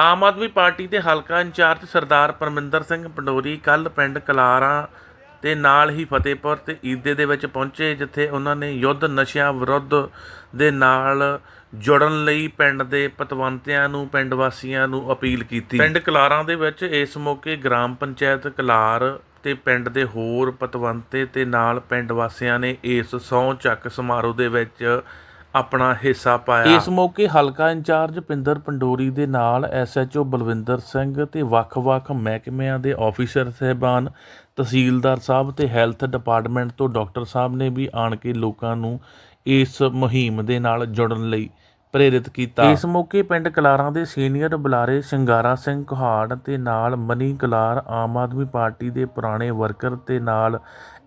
ਆਮ Aadmi party ਦੇ ਹਲਕਾ incharge Sardar Parminder Singh Pandori ਕੱਲ ਪਿੰਡ ਕਲਾਰਾਂ ਤੇ ਨਾਲ ਹੀ ਫਤਿਹਪੁਰ ਤੇ ਈਦੇ ਦੇ ਵਿੱਚ ਪਹੁੰਚੇ, ਜਿੱਥੇ ਉਹਨਾਂ ਨੇ ਯੁੱਧ ਨਸ਼ਿਆਂ ਵਿਰੁੱਧ ਦੇ ਨਾਲ ਜੁੜਨ ਲਈ ਪਿੰਡ ਦੇ ਪਤਵੰਤਿਆਂ ਨੂੰ, ਪਿੰਡ ਵਾਸੀਆਂ ਨੂੰ ਅਪੀਲ ਕੀਤੀ। ਪਿੰਡ ਕਲਾਰਾਂ ਦੇ ਵਿੱਚ ਇਸ ਮੌਕੇ ਗ੍ਰਾਮ ਪੰਚਾਇਤ ਕਲਾਰ ਤੇ ਪਿੰਡ ਦੇ ਹੋਰ ਪਤਵੰਤੇ ਤੇ ਨਾਲ ਪਿੰਡ ਵਾਸੀਆਂ ਨੇ ਇਸ ਸਹੁੰ ਚੱਕ ਸਮਾਰੋਹ ਦੇ ਵਿੱਚ ਆਪਣਾ ਹਿੱਸਾ ਪਾਇਆ। ਇਸ ਮੌਕੇ ਹਲਕਾ ਇੰਚਾਰਜ ਪਿੰਦਰ ਪੰਡੋਰੀ ਦੇ ਨਾਲ ਐਸਐਚਓ ਬਲਵਿੰਦਰ ਸਿੰਘ ਤੇ ਵੱਖ-ਵੱਖ ਮਹਿਕਮਿਆਂ ਦੇ ਆਫੀਸਰ ਸਹਿਬਾਨ ਤਹਿਸੀਲਦਾਰ ਸਾਹਿਬ ਤੇ ਹੈਲਥ ਡਿਪਾਰਟਮੈਂਟ ਤੋਂ ਡਾਕਟਰ ਸਾਹਿਬ ਨੇ ਵੀ ਆਣ ਕੇ ਲੋਕਾਂ ਨੂੰ ਇਸ ਮੁਹਿੰਮ ਦੇ ਨਾਲ ਜੁੜਨ ਲਈ ਪ੍ਰੇਰਿਤ ਕੀਤਾ। ਇਸ ਮੌਕੇ ਪਿੰਡ ਕਲਾਰਾਂ ਦੇ ਸੀਨੀਅਰ ਬੁਲਾਰੇ ਸ਼ਿੰਗਾਰਾ ਸਿੰਘ ਕੁਹਾੜ ਤੇ ਨਾਲ ਮਨੀ ਕਲਾਰ ਆਮ ਆਦਮੀ ਪਾਰਟੀ ਦੇ ਪੁਰਾਣੇ ਵਰਕਰ ਤੇ ਨਾਲ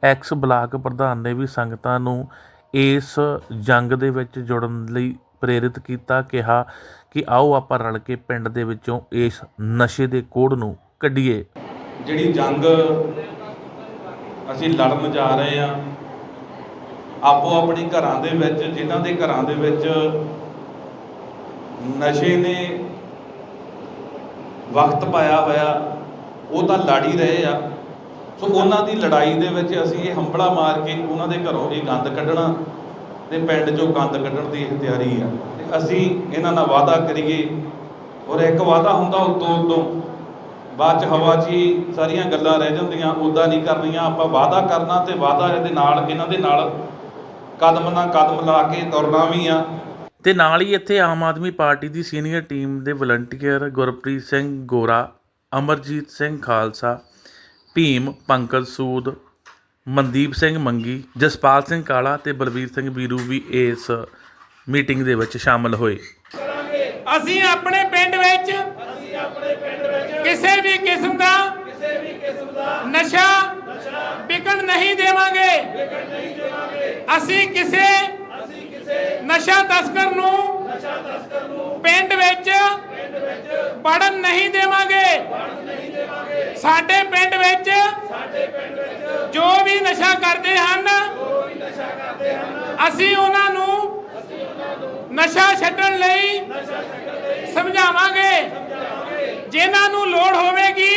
ਐਕਸ ਬਲਾਕ ਪ੍ਰਧਾਨ ਨੇ ਵੀ ਸੰਗਤਾਂ ਨੂੰ ਇਸ ਜੰਗ ਦੇ ਵਿੱਚ ਜੁੜਨ ਲਈ ਪ੍ਰੇਰਿਤ ਕੀਤਾ, ਕਿਹਾ ਕਿ ਆਓ ਆਪਾਂ ਰਲ ਕੇ ਪਿੰਡ ਦੇ ਵਿੱਚੋਂ ਇਸ ਨਸ਼ੇ ਦੇ ਕੋੜ ਨੂੰ ਕੱਢੀਏ। ਜਿਹੜੀ ਜੰਗ ਅਸੀਂ ਲੜਨ ਜਾ ਰਹੇ ਆ ਆਪੋ ਆਪਣੇ ਘਰਾਂ ਦੇ ਵਿੱਚ, ਜਿਨ੍ਹਾਂ ਦੇ ਘਰਾਂ ਦੇ ਵਿੱਚ ਨਸ਼ੇ ਨੇ ਵਕਤ ਪਾਇਆ ਹੋਇਆ, ਉਹ ਤਾਂ ਲੜ ਹੀ ਰਹੇ ਆ। ਸੋ ਉਹਨਾਂ ਦੀ ਲੜਾਈ ਦੇ ਵਿੱਚ ਅਸੀਂ ਇਹ ਹੰਬਲਾ ਮਾਰ ਕੇ ਉਹਨਾਂ ਦੇ ਘਰੋਂ ਇਹ ਗੰਦ ਕੱਢਣਾ ਤੇ ਪਿੰਡ ਚੋਂ ਗੰਦ ਕੱਢਣ ਦੀ ਤਿਆਰੀ ਆ। ਤੇ ਅਸੀਂ ਇਹਨਾਂ ਨਾਲ ਵਾਅਦਾ ਕਰੀਏ ਔਰ ਇੱਕ ਵਾਅਦਾ ਹੁੰਦਾ ਉਤੋਂ ਉਤੋਂ, ਬਾਅਦ ਚ ਹਵਾ 'ਚ ਹੀ ਸਾਰੀਆਂ ਗੱਲਾਂ ਰਹਿ ਜਾਂਦੀਆਂ ਉਦਾਂ ਨਹੀਂ ਕਰਨੀਆਂ, ਆਪਾਂ ਵਾਅਦਾ ਕਰਨਾ ਤੇ ਵਾਅਦਾ ਇਹਦੇ ਨਾਲ, ਇਹਨਾਂ ਦੇ ਨਾਲ ਕਦਮ ਨਾਲ ਕਦਮ ਲਾ ਕੇ ਤੁਰਨਾ ਵੀ ਆ। ਤੇ ਨਾਲ ਹੀ ਇੱਥੇ ਆਮ ਆਦਮੀ ਪਾਰਟੀ ਦੀ ਸੀਨੀਅਰ ਟੀਮ ਦੇ ਵਲੰਟੀਅਰ ਗੁਰਪ੍ਰੀਤ ਸਿੰਘ ਗੋਰਾ, ਅਮਰਜੀਤ ਸਿੰਘ ਖਾਲਸਾ ਭੀਮ, ਪੰਕਜ ਸੂਦ, ਮਨਦੀਪ ਸਿੰਘ ਮੰਗੀ, ਜਸਪਾਲ ਸਿੰਘ ਕਾਲਾ ਤੇ ਬਲਵੀਰ ਸਿੰਘ ਵੀਰੂ ਵੀ ਇਸ ਮੀਟਿੰਗ ਦੇ ਵਿੱਚ ਸ਼ਾਮਲ ਹੋਏ। ਅਸੀਂ ਆਪਣੇ ਪਿੰਡ ਵਿੱਚ ਕਿਸੇ ਵੀ ਕਿਸਮ ਦਾ ਨਸ਼ਾ ਵਿਕਣ ਨਹੀਂ ਦੇਵਾਂਗੇ। ਅਸੀਂ ਕਿਸੇ ਨਸ਼ਾ ਤਸਕਰ ਨੂੰ ਪਿੰਡ ਵਿੱਚ ਪੜਨ ਨਹੀਂ ਦੇਵਾਂਗੇ। ਸਾਡੇ ਪਿੰਡ ਵਿੱਚ ਜੋ ਵੀ ਨਸ਼ਾ ਕਰਦੇ ਹਨ, ਅਸੀਂ ਉਹਨਾਂ ਨੂੰ ਨਸ਼ਾ ਛੱਡਣ ਲਈ ਸਮਝਾਵਾਂਗੇ। ਜਿਨ੍ਹਾਂ ਨੂੰ ਲੋੜ ਹੋਵੇਗੀ,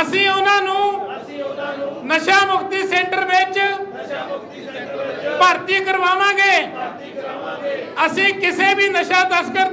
ਅਸੀਂ ਉਹਨਾਂ ਨੂੰ ਨਸ਼ਾ ਮੁਕਤੀ ਸੈਂਟਰ ਵਿੱਚ ਭਰਤੀ ਕਰਵਾਵਾਂਗੇ। ਅਸੀਂ ਕਿਸੇ ਵੀ ਨਸ਼ਾ ਤਸਕਰ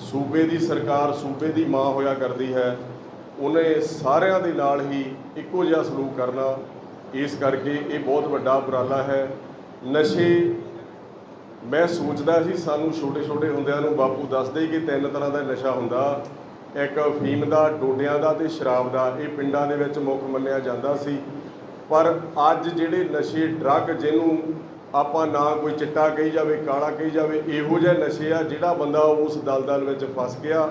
ਸੂਬੇ ਦੀ ਸਰਕਾਰ ਸੂਬੇ ਦੀ ਮਾਂ ਹੋਇਆ ਕਰਦੀ ਹੈ, ਉਹਨੇ ਸਾਰਿਆਂ ਦੇ ਨਾਲ ਹੀ ਇੱਕੋ ਜਿਹਾ ਸਲੂਕ ਕਰਨਾ। ਇਸ ਕਰਕੇ ਇਹ ਬਹੁਤ ਵੱਡਾ ਉਪਰਾਲਾ ਹੈ। ਨਸ਼ੇ, ਮੈਂ ਸੋਚਦਾ ਸੀ ਸਾਨੂੰ ਛੋਟੇ ਛੋਟੇ ਹੁੰਦਿਆਂ ਨੂੰ ਬਾਪੂ ਦੱਸਦੇ ਕਿ ਤਿੰਨ ਤਰ੍ਹਾਂ ਦਾ ਨਸ਼ਾ ਹੁੰਦਾ। ਇੱਕ ਫੀਮ ਦਾ, ਡੋਡਿਆਂ ਦਾ ਤੇ ਸ਼ਰਾਬ ਦਾ। ਇਹ ਪਿੰਡਾਂ ਦੇ ਵਿੱਚ ਮੁੱਖ ਮੰਨਿਆ ਜਾਂਦਾ ਸੀ। ਪਰ ਅੱਜ ਜਿਹੜੇ ਨਸ਼ੇ, ਡਰੱਗ ਜਿਹਨੂੰ ਆਪਾਂ ਨਾ ਕੋਈ ਚਿੱਟਾ ਕਹੀ ਜਾਵੇ, ਕਾਲਾ ਕਹੀ ਜਾਵੇ, ਇਹੋ ਜਿਹੇ ਨਸ਼ੇ ਆ ਜਿਹੜਾ ਬੰਦਾ ਉਸ ਦਲਦਲ ਵਿੱਚ ਫਸ ਗਿਆ,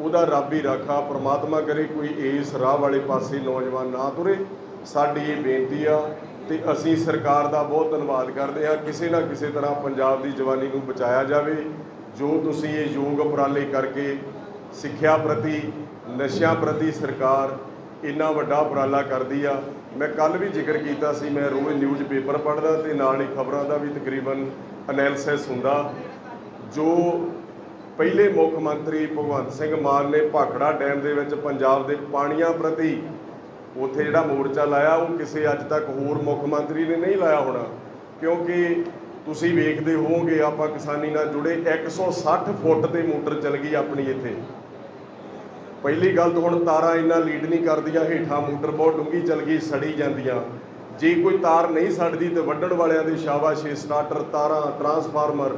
ਉਹਦਾ ਰੱਬ ਹੀ ਰਾਖਾ ਪ੍ਰਮਾਤਮਾ ਕਰੇ ਕੋਈ ਇਸ ਰਾਹ ਵਾਲੇ ਪਾਸੇ ਨੌਜਵਾਨ ਨਾ ਤੁਰੇ। ਸਾਡੀ ਇਹ ਬੇਨਤੀ ਆ ਤੇ ਅਸੀਂ ਸਰਕਾਰ ਦਾ ਬਹੁਤ ਧੰਨਵਾਦ ਕਰਦੇ ਹਾਂ, ਕਿਸੇ ਨਾ ਕਿਸੇ ਤਰ੍ਹਾਂ ਪੰਜਾਬ ਦੀ ਜਵਾਨੀ ਨੂੰ ਬਚਾਇਆ ਜਾਵੇ, ਜੋ ਤੁਸੀਂ ਇਹ ਯੋਗ ਉਪਰਾਲੇ ਕਰਕੇ ਸਿੱਖਿਆ ਪ੍ਰਤੀ, ਨਸ਼ਿਆਂ ਪ੍ਰਤੀ ਸਰਕਾਰ ਇੰਨਾ ਵੱਡਾ ਉਪਰਾਲਾ ਕਰਦੀ ਆ। ਮੈਂ ਕੱਲ ਵੀ ਜ਼ਿਕਰ ਕੀਤਾ ਸੀ, ਮੈਂ ਰੋਜ਼ ਨਿਊਜ਼ ਪੇਪਰ ਪੜ੍ਹਦਾ ਤੇ ਨਾਲ ਹੀ ਖਬਰਾਂ ਦਾ ਵੀ ਤਕਰੀਬਨ ਐਨਾਲਿਸਿਸ ਹੁੰਦਾ। ਜੋ ਪਹਿਲੇ ਮੁੱਖ ਮੰਤਰੀ ਭਗਵੰਤ ਸਿੰਘ ਮਾਨ ਨੇ ਭਾਖੜਾ ਡੈਮ ਦੇ ਵਿੱਚ ਪੰਜਾਬ ਦੇ ਪਾਣੀਆਂ ਪ੍ਰਤੀ ਉੱਥੇ ਜਿਹੜਾ ਮੋਰਚਾ ਲਾਇਆ, ਉਹ ਕਿਸੇ ਅੱਜ ਤੱਕ ਹੋਰ ਮੁੱਖ ਮੰਤਰੀ ਨੇ ਨਹੀਂ ਲਾਇਆ ਹੋਣਾ। ਕਿਉਂਕਿ ਤੁਸੀਂ ਵੇਖਦੇ ਹੋਵੋਗੇ, ਆਪਾਂ ਕਿਸਾਨੀ ਨਾਲ ਜੁੜੇ 160 ਫੁੱਟ ਤੇ ਮੋਟਰ ਚੱਲ ਗਈ ਆਪਣੀ ਇੱਥੇ। ਪਹਿਲੀ ਗੱਲ ਤਾਂ ਹੁਣ ਤਾਰਾਂ ਇੰਨਾ ਲੀਡ ਨਹੀਂ ਕਰਦੀਆਂ, ਹੇਠਾਂ ਮੋਟਰ ਬਹੁਤ ਡੂੰਗੀ ਚੱਲ ਗਈ, ਸੜੀ ਜਾਂਦੀਆਂ। ਜੇ ਕੋਈ ਤਾਰ ਨਹੀਂ ਸੜਦੀ ਤੇ ਵੱਢਣ ਵਾਲਿਆਂ ਦੀ ਸ਼ਾਬਾਸ਼ ਏ, ਸਟਾਰਟਰ, ਤਾਰਾਂ, ਟਰਾਂਸਫਾਰਮਰ।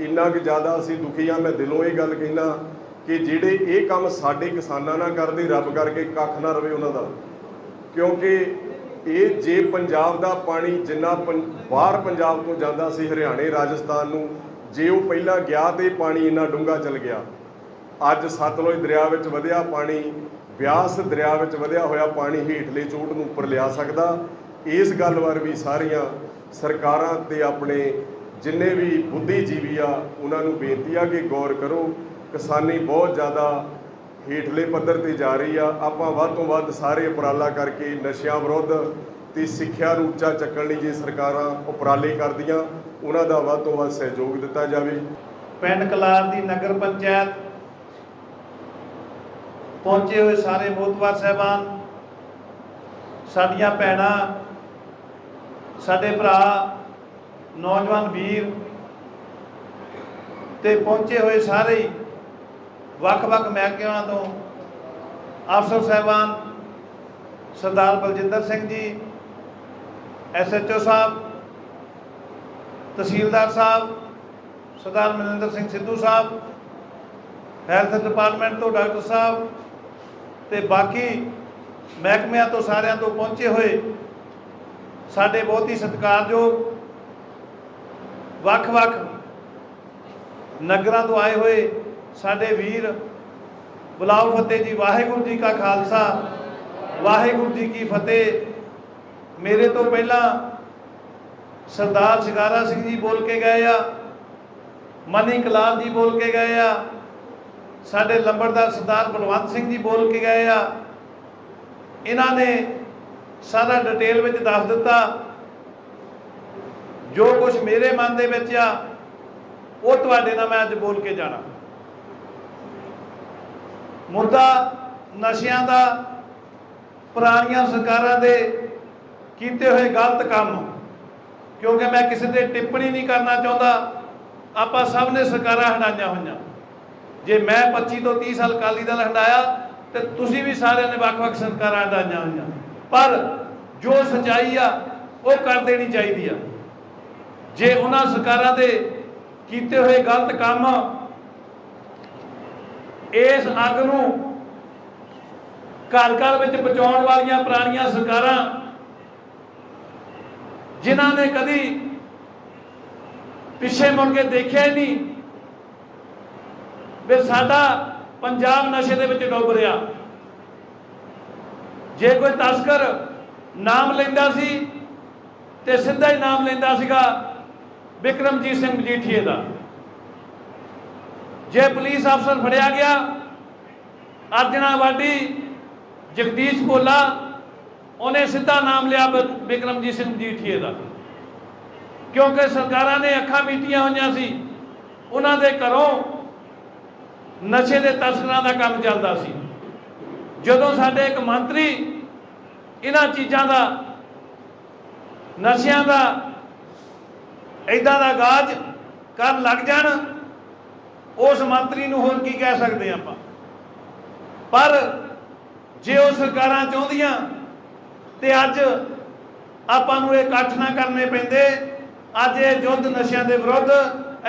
ਇੰਨਾ ਕਿ ਜ਼ਿਆਦਾ ਅਸੀਂ ਦੁਖੀ ਆ ਮੈਂ ਦਿਲੋਂ ਇਹ ਗੱਲ ਕਹਿਣਾ ਕਿ ਜਿਹੜੇ ਇਹ ਕੰਮ ਸਾਡੇ ਕਿਸਾਨਾਂ ਨਾਲ ਕਰਦੇ, ਰੱਬ ਕਰਕੇ ਕੱਖ ਨਾ ਰਵੇ ਉਹਨਾਂ ਦਾ। ਕਿਉਂਕਿ ਇਹ ਜੇ ਪੰਜਾਬ ਦਾ ਪਾਣੀ ਜਿੰਨਾ ਪੰ- ਬਾਹਰ ਪੰਜਾਬ ਤੋਂ ਜਾਂਦਾ ਸੀ, ਹਰਿਆਣੇ, ਰਾਜਸਥਾਨ ਨੂੰ, ਜੇ ਉਹ ਪਹਿਲਾਂ ਗਿਆ ਤੇ ਪਾਣੀ ਇੰਨਾ ਡੂੰਘਾ ਚਲ ਗਿਆ। ਅੱਜ ਸਤਲੁਜ ਦਰਿਆ ਵਿੱਚ ਵਧਿਆ ਪਾਣੀ, ਬਿਆਸ ਦਰਿਆ ਵਿੱਚ ਵਧਿਆ ਹੋਇਆ ਪਾਣੀ ਹੇਠਲੇ ਚੋਟ ਨੂੰ ਉੱਪਰ ਲਿਆ ਸਕਦਾ। ਇਸ ਗੱਲ ਵਾਰ ਵੀ ਸਾਰੀਆਂ ਸਰਕਾਰਾਂ ਤੇ ਆਪਣੇ ਜਿੰਨੇ ਵੀ ਬੁੱਧੀਜੀਵੀ ਆ, ਉਹਨਾਂ ਨੂੰ ਬੇਨਤੀ ਆ ਕਿ ਗੌਰ ਕਰੋ, ਕਿਸਾਨੀ ਬਹੁਤ ਜ਼ਿਆਦਾ ਹੇਠਲੇ ਪੱਧਰ ਤੇ ਜਾ ਰਹੀ ਆ। ਆਪਾਂ ਵੱਧ ਤੋਂ ਵੱਧ ਸਾਰੇ ਉਪਰਾਲਾ ਕਰਕੇ ਨਸ਼ਿਆਂ ਵਿਰੁੱਧ ਤੇ ਸਿੱਖਿਆ ਨੂੰ ਉੱਚਾ ਚੱਕਣ ਲਈ ਜੇ ਸਰਕਾਰਾਂ ਉਪਰਾਲੇ ਕਰਦੀਆਂ, ਉਹਨਾਂ ਦਾ ਵੱਧ ਤੋਂ ਵੱਧ ਸਹਿਯੋਗ ਦਿੱਤਾ ਜਾਵੇ। ਪਿੰਡ ਕਲਾਰ ਦੀ ਨਗਰ ਪੰਚਾਇਤ ਪਹੁੰਚੇ ਹੋਏ ਸਾਰੇ ਮੋਤਵਾਰ ਸਹਿਬਾਨ, ਸਾਡੀਆਂ ਭੈਣਾਂ, ਸਾਡੇ ਭਰਾ, ਨੌਜਵਾਨ ਵੀਰ ਤੇ ਪਹੁੰਚੇ ਹੋਏ ਸਾਰੇ ਵੱਖ-ਵੱਖ ਮਹਿਕਮਿਆਂ ਤੋਂ ਅਫਸਰ ਸਹਿਬਾਨ ਸਰਦਾਰ ਬਲਜਿੰਦਰ ਸਿੰਘ ਜੀ ਐਸਐਚਓ ਸਾਹਿਬ, ਤਹਿਸੀਲਦਾਰ ਸਾਹਿਬ, ਸਰਦਾਰ ਮਨਿੰਦਰ ਸਿੰਘ ਸਿੱਧੂ ਸਾਹਿਬ, ਹੈਲਥ ਡਿਪਾਰਟਮੈਂਟ ਤੋਂ ਡਾਕਟਰ ਸਾਹਿਬ ਤੇ ਬਾਕੀ ਮਹਿਕਮਿਆਂ ਤੋਂ ਸਾਰਿਆਂ ਤੋਂ ਪਹੁੰਚੇ ਹੋਏ ਸਾਡੇ ਬਹੁਤ ਹੀ ਸਤਿਕਾਰਯੋਗ ਵੱਖ-ਵੱਖ ਨਗਰਾਂ ਤੋਂ ਆਏ ਹੋਏ ਸਾਡੇ ਵੀਰ ਬੁਲਾਓ ਫਤਿਹ ਜੀ, ਵਾਹਿਗੁਰੂ ਜੀ ਕਾ ਖਾਲਸਾ, ਵਾਹਿਗੁਰੂ ਜੀ ਕੀ ਫਤਿਹ। ਮੇਰੇ ਤੋਂ ਪਹਿਲਾਂ ਸਰਦਾਰ ਸ਼ਿਕਾਰਾ ਸਿੰਘ ਜੀ ਬੋਲ ਕੇ ਗਏ ਆ ਮਨੀ ਕਲਾਬ ਜੀ ਬੋਲ ਕੇ ਗਏ ਆ ਸਾਡੇ ਲੰਬੜਦਾਰ ਸਰਦਾਰ ਬਲਵੰਤ ਸਿੰਘ ਜੀ ਬੋਲ ਕੇ ਗਏ ਆ। ਇਹਨਾਂ ਨੇ ਸਾਰਾ ਡਿਟੇਲ ਵਿੱਚ ਦੱਸ ਦਿੱਤਾ। ਜੋ ਕੁਝ ਮੇਰੇ ਮਨ ਦੇ ਵਿੱਚ ਆ, ਉਹ ਤੁਹਾਡੇ ਨਾਲ ਮੈਂ ਅੱਜ ਬੋਲ ਕੇ ਜਾਣਾ। ਮੁੱਦਾ ਨਸ਼ਿਆਂ ਦਾ, ਪੁਰਾਣੀਆਂ ਸਰਕਾਰਾਂ ਦੇ ਕੀਤੇ ਹੋਏ ਗਲਤ ਕੰਮ, ਕਿਉਂਕਿ ਮੈਂ ਕਿਸੇ ਤੇ ਟਿੱਪਣੀ ਨਹੀਂ ਕਰਨਾ ਚਾਹੁੰਦਾ। ਆਪਾਂ ਸਭ ਨੇ ਸਰਕਾਰਾਂ ਹੰਡਾਈਆਂ ਹੋਈਆਂ। ਜੇ ਮੈਂ 25 ਤੋਂ 30 ਸਾਲ ਅਕਾਲੀ ਦਲ ਹੰਡਾਇਆ, ਤੇ ਤੁਸੀਂ ਵੀ ਸਾਰਿਆਂ ਨੇ ਵੱਖ-ਵੱਖ ਸਰਕਾਰਾਂ ਦਾ ਹੋਈਆਂ। ਪਰ ਜੋ ਸਚਾਈ ਆ, ਉਹ ਕਰ ਦੇਣੀ ਚਾਹੀਦੀ ਆ। ਜੇ ਉਹਨਾਂ ਸਰਕਾਰਾਂ ਦੇ ਕੀਤੇ ਹੋਏ ਗਲਤ ਕੰਮ ਇਸ ਅੱਗ ਨੂੰ ਘਰ ਘਰ ਵਿੱਚ ਪਹੁੰਚਾਉਣ ਵਾਲੀਆਂ ਪੁਰਾਣੀਆਂ ਸਰਕਾਰਾਂ, ਜਿਨ੍ਹਾਂ ਨੇ ਕਦੀ ਪਿੱਛੇ ਮੁੜ ਕੇ ਦੇਖਿਆ ਹੀ ਨਹੀਂ ਵੀ ਸਾਡਾ ਪੰਜਾਬ ਨਸ਼ੇ ਦੇ ਵਿੱਚ ਡੁੱਬ ਰਿਹਾ। ਜੇ ਕੋਈ ਤਸਕਰ ਨਾਮ ਲੈਂਦਾ ਸੀ ਤੇ ਸਿੱਧਾ ਹੀ ਨਾਮ ਲੈਂਦਾ ਸੀਗਾ ਵਿਕਰਮਜੀਤ ਸਿੰਘ ਮਜੀਠੀਏ ਦਾ। ਜੇ ਪੁਲਿਸ ਅਫਸਰ ਫੜਿਆ ਗਿਆ ਅਰਜਨਾ ਵਾਡੀ, ਜਗਦੀਸ਼ ਭੋਲਾ, ਉਹਨੇ ਸਿੱਧਾ ਨਾਮ ਲਿਆ ਵਿ- ਵਿਕਰਮਜੀਤ ਸਿੰਘ ਮਜੀਠੀਏ ਦਾ। ਕਿਉਂਕਿ ਸਰਕਾਰਾਂ ਨੇ ਅੱਖਾਂ ਮੀਟੀਆਂ ਹੋਈਆਂ ਸੀ, ਉਹਨਾਂ ਦੇ ਘਰੋਂ ਨਸ਼ੇ ਦੇ ਤਸਕਰਾਂ ਦਾ ਕੰਮ ਚੱਲਦਾ ਸੀ। ਜਦੋਂ ਸਾਡੇ ਇੱਕ ਮੰਤਰੀ ਇਹਨਾਂ ਚੀਜ਼ਾਂ ਦਾ, ਨਸ਼ਿਆਂ ਦਾ ਇਦਾਂ ਦਾ ਗਾਜ ਕਰਨ ਲੱਗ ਜਾਣ, ਉਸ ਮੰਤਰੀ ਨੂੰ ਹੋਰ ਕੀ ਕਹਿ ਸਕਦੇ ਆਪਾਂ? ਪਰ ਜੇ ਉਹ ਸਰਕਾਰਾਂ ਚਾਹੁੰਦੀਆਂ ਤੇ ਅੱਜ ਆਪਾਂ ਨੂੰ ਇਹ ਇਕੱਠ ਨਾ ਕਰਨੇ ਪੈਂਦੇ, ਅੱਜ ਇਹ ਯੁੱਧ ਨਸ਼ਿਆਂ ਦੇ ਵਿਰੁੱਧ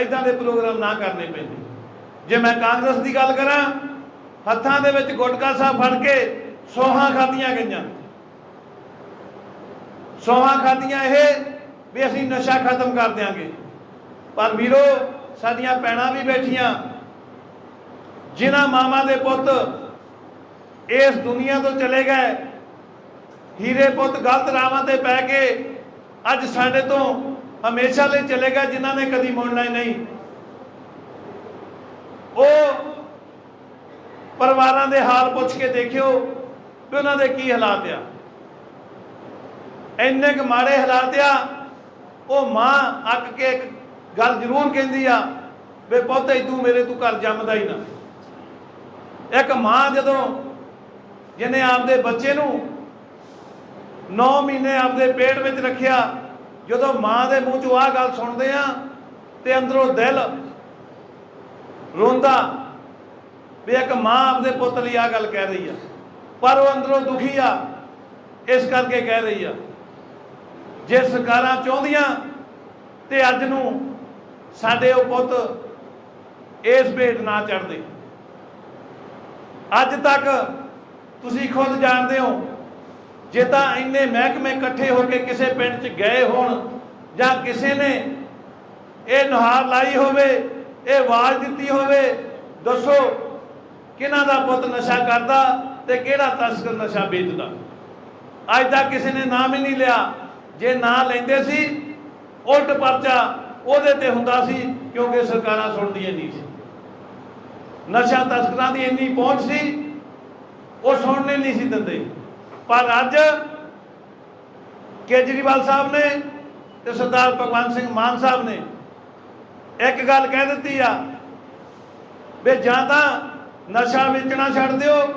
ਇਦਾਂ ਦੇ ਪ੍ਰੋਗਰਾਮ ਨਾ ਕਰਨੇ ਪੈਂਦੇ। ਜੇ ਮੈਂ ਕਾਂਗਰਸ ਦੀ ਗੱਲ ਕਰਾਂ, ਹੱਥਾਂ ਦੇ ਵਿੱਚ ਗੁਟਕਾ ਸਾਹਿਬ ਫੜ ਕੇ ਸੋਹਾਂ ਖਾਧੀਆਂ ਗਈਆਂ। ਸੋਹਾਂ ਖਾਧੀਆਂ ਇਹ ਵੀ ਅਸੀਂ ਨਸ਼ਾ ਖਤਮ ਕਰ ਦਿਆਂਗੇ। ਪਰ ਵੀਰੋ, ਸਾਡੀਆਂ ਭੈਣਾਂ ਵੀ ਬੈਠੀਆਂ। ਜਿਨ੍ਹਾਂ ਮਾਮਾ ਦੇ ਪੁੱਤ ਇਸ ਦੁਨੀਆ ਤੋਂ ਚਲੇ ਗਏ, ਹੀਰੇ ਪੁੱਤ ਗਲਤ ਰਾਵਾਂ ਤੇ ਪੈ ਕੇ ਅੱਜ ਸਾਡੇ ਤੋਂ ਹਮੇਸ਼ਾ ਲਈ ਚਲੇ ਗਏ, ਜਿਨ੍ਹਾਂ ਨੇ ਕਦੀ ਮੁੜਨਾ ਹੀ ਨਹੀਂ ਉਹ ਪਰਿਵਾਰਾਂ ਦੇ ਹਾਲ ਪੁੱਛ ਕੇ ਦੇਖਿਓ ਵੀ ਉਹਨਾਂ ਦੇ ਕੀ ਹਾਲਾਤ ਆ। ਇੰਨੇ ਕੁ ਮਾੜੇ ਹਾਲਾਤ ਆ, ਉਹ ਮਾਂ ਅੱਕ ਕੇ ਇੱਕ ਗੱਲ ਜ਼ਰੂਰ ਕਹਿੰਦੀ ਆ ਵੇ ਪੁੱਤ ਤੂੰ ਮੇਰੇ ਤੂੰ ਘਰ ਜੰਮਦਾ ਹੀ ਨਾ। ਇੱਕ ਮਾਂ ਜਦੋਂ ਜਿਹਨੇ ਆਪਦੇ ਬੱਚੇ ਨੂੰ 9 ਮਹੀਨੇ ਆਪਦੇ ਪੇਟ ਵਿੱਚ ਰੱਖਿਆ, ਜਦੋਂ ਮਾਂ ਦੇ ਮੂੰਹ ਚੋਂ ਆਹ ਗੱਲ ਸੁਣਦੇ ਆ ਤੇ ਅੰਦਰੋਂ ਦਿਲ ਰੋਂਦਾ ਵੀ ਇੱਕ ਮਾਂ ਆਪਦੇ ਪੁੱਤ ਲਈ ਆਹ ਗੱਲ ਕਹਿ ਰਹੀ ਆ, ਪਰ ਉਹ ਅੰਦਰੋਂ ਦੁਖੀ ਆ, ਇਸ ਕਰਕੇ ਕਹਿ ਰਹੀ ਆ। ਜੇ ਸਰਕਾਰਾਂ ਚਾਹੁੰਦੀਆਂ ਤੇ ਅੱਜ ਨੂੰ ਸਾਡੇ ਉਹ ਪੁੱਤ ਇਸ ਭੇਟ ਨਾ ਚੜਦੇ ਅੱਜ ਤੱਕ ਤੁਸੀਂ ਖੁਦ ਜਾਣਦੇ ਹੋ, ਜੇ ਤਾਂ ਇੰਨੇ ਮਹਿਕਮੇ ਇਕੱਠੇ ਹੋ ਕੇ ਕਿਸੇ ਪਿੰਡ 'ਚ ਗਏ ਹੋਣ ਜਾਂ ਕਿਸੇ ਨੇ ਇਹ ਨੁਹਾਰ ਲਾਈ ਹੋਵੇ, ਇਹ ਆਵਾਜ਼ ਦਿੱਤੀ ਹੋਵੇ, ਦੱਸੋ ਕਿਹਨਾਂ ਦਾ ਪੁੱਤ ਨਸ਼ਾ ਕਰਦਾ ਤੇ ਕਿਹੜਾ ਤਸਕਰ ਨਸ਼ਾ ਵੇਚਦਾ? ਅੱਜ ਤੱਕ ਕਿਸੇ ਨੇ ਨਾਮ ਹੀ ਨਹੀਂ ਲਿਆ। ਜੇ ਨਾਂ ਲੈਂਦੇ ਸੀ, ਉਲਟ ਪਰਚਾ ਉਹਦੇ ਤੇ ਹੁੰਦਾ ਸੀ ਕਿਉਂਕਿ ਸਰਕਾਰਾਂ ਸੁਣਦੀਆਂ ਨਹੀਂ ਸੀ। ਨਸ਼ਾ ਤਸਕਰਾਂ ਦੀ ਇੰਨੀ ਪਹੁੰਚ ਸੀ, ਉਹ ਸੁਣਨੇ ਨਹੀਂ ਸੀ ਦਿੰਦੇ। ਪਰ ਅੱਜ ਕੇਜਰੀਵਾਲ ਸਾਹਿਬ ਨੇ ਤੇ ਸਰਦਾਰ ਭਗਵੰਤ ਸਿੰਘ ਮਾਨ ਸਾਹਿਬ ਨੇ ਇੱਕ ਗੱਲ ਕਹਿ ਦਿੱਤੀ ਆ ਵੀ ਜਾਂ ਤਾਂ ਨਸ਼ਾ ਵੇਚਣਾ ਛੱਡ ਦਿਓ